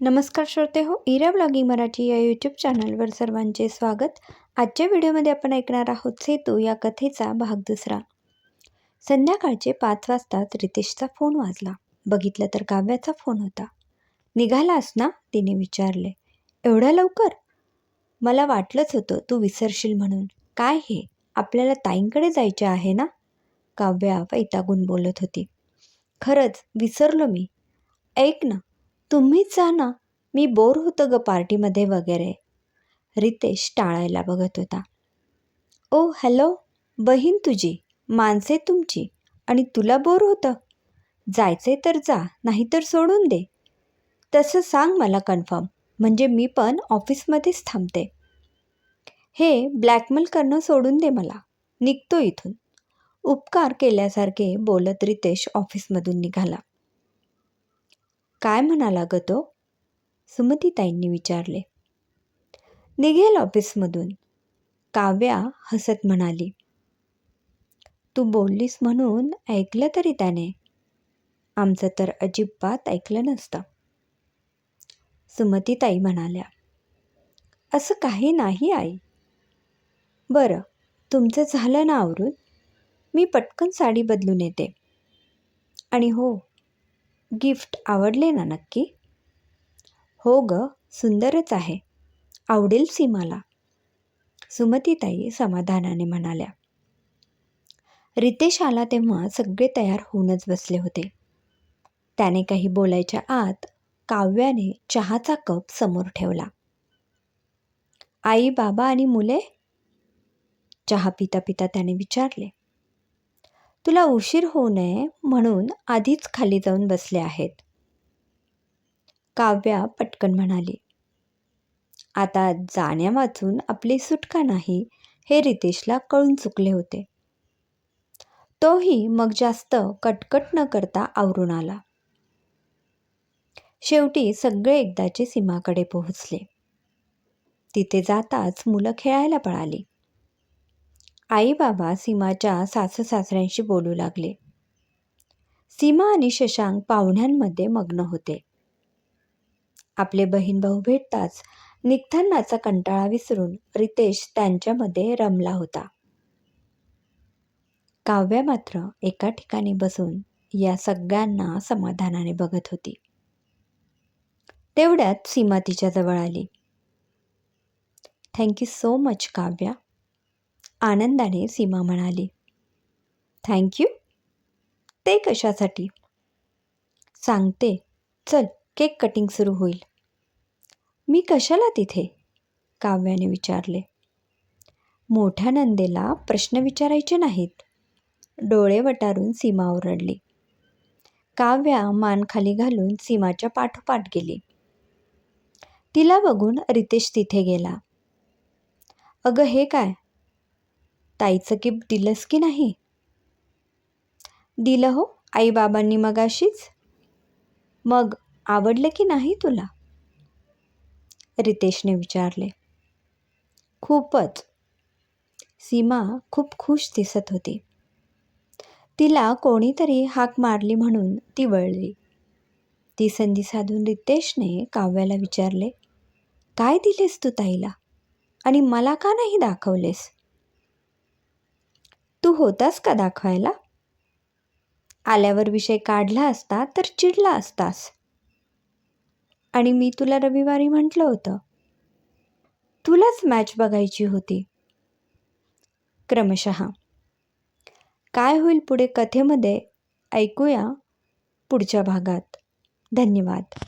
नमस्कार श्रोते हो इरा ब्लॉगिंग मराठी या यूट्यूब चॅनलवर सर्वांचे स्वागत. आजच्या व्हिडिओमध्ये आपण ऐकणार आहोत सेतू या कथेचा भाग दुसरा. संध्याकाळचे पाच वाजताच रितेशचा फोन वाजला. बघितलं तर काव्याचा फोन होता. निघालास ना? तिने विचारले. एवढ्या लवकर? मला वाटलंच होतं तू विसरशील म्हणून. काय हे? आपल्याला ताईंकडे जायचे आहे ना? काव्या वैतागून बोलत होती. खरंच विसरलो मी. ऐक ना तुम्हीच जा ना. मी बोर होतं ग पार्टीमध्ये वगैरे. रितेश टाळायला बघत होता. ओ हॅलो बहीण तुझी माणसे तुमची आणि तुला बोर होतं? जायचे तर जा नाहीतर सोडून दे. तसं सांग मला कन्फर्म म्हणजे मी पण ऑफिसमध्येच थांबते. हे ब्लॅकमेल करणं सोडून दे मला. निघतो इथून. उपकार केल्यासारखे बोलत रितेश ऑफिसमधून निघाला. काय म्हणाला ग तो? सुमतीताईंनी विचारले. निघेल ऑफिसमधून. काव्या हसत म्हणाली. तू बोललीस म्हणून ऐकलं तरी त्याने. आमचं तर अजिबात ऐकलं नसतं. सुमतीताई म्हणाल्या. असं काही नाही आई. बरं तुमचं झालं ना आवरून? मी पटकन साडी बदलून येते. आणि हो गिफ्ट आवडले ना नक्की? हो ग सुंदरच आहे. आवडेल सीमाला. सुमतीताई समाधानाने म्हणाल्या. रितेश आला तेव्हा सगळे तयार होऊनच बसले होते. त्याने काही बोलायच्या आत काव्याने चहाचा कप समोर ठेवला. आई बाबा आणि मुले? चहा पिता पिता त्याने विचारले. तुला उशीर होऊ नये म्हणून आधीच खाली जाऊन बसले आहेत. काव्या पटकन म्हणाली आता जाण्या वाचून आपली सुटका नाही हे रितेशला कळून चुकले होते. तोही मग जास्त कटकट न करता आवरून आला. शेवटी सगळे एकदाचे सीमाकडे पोहोचले. तिथे जाताच मुलं खेळायला पळाली. आई बाबा सीमाच्या सासू सासऱ्यांशी बोलू लागले. सीमा आणि शशांक पाहुण्यांमध्ये मग्न होते. आपले बहीण भाऊ भेटताच निघतानाचा कंटाळा विसरून रितेश त्यांच्यामध्ये रमला होता. काव्या मात्र एका ठिकाणी बसून या सगळ्यांना समाधानाने बघत होती. तेवढ्यात सीमा तिच्याजवळ आली. Thank you so much Kavya. आनंदाने सीमा म्हणाली. थँक्यू ते कशासाठी? सांगते. चल केक कटिंग सुरू होईल. मी कशाला तिथे? काव्याने विचारले. मोठ्या नंदेला प्रश्न विचारायचे नाहीत. डोळे वटारून सीमा ओरडली. काव्या मान खाली घालून सीमाच्या पाठोपाठ गेली. तिला बघून रितेश तिथे गेला. अगं हे काय? ताईचं गिफ्ट दिलंस की नाही? दिलं हो आईबाबांनी मगाशीच. मग आवडलं की नाही तुला? रितेशने विचारले. खूपच. सीमा खूप खुश दिसत होती. तिला कोणीतरी हाक मारली म्हणून ती वळली. ती संधी साधून रितेशने काव्याला विचारले काय दिलेस तू ताईला? आणि मला का नाही दाखवलेस? तू होतास का दाखवायला? आल्यावर विषय काढला असता तर चिडला असतास. आणि मी तुला रविवारी म्हटलं होतं. तुलाच मॅच बघायची होती. क्रमशः. काय होईल पुढे कथेमध्ये? ऐकूया पुढच्या भागात. धन्यवाद.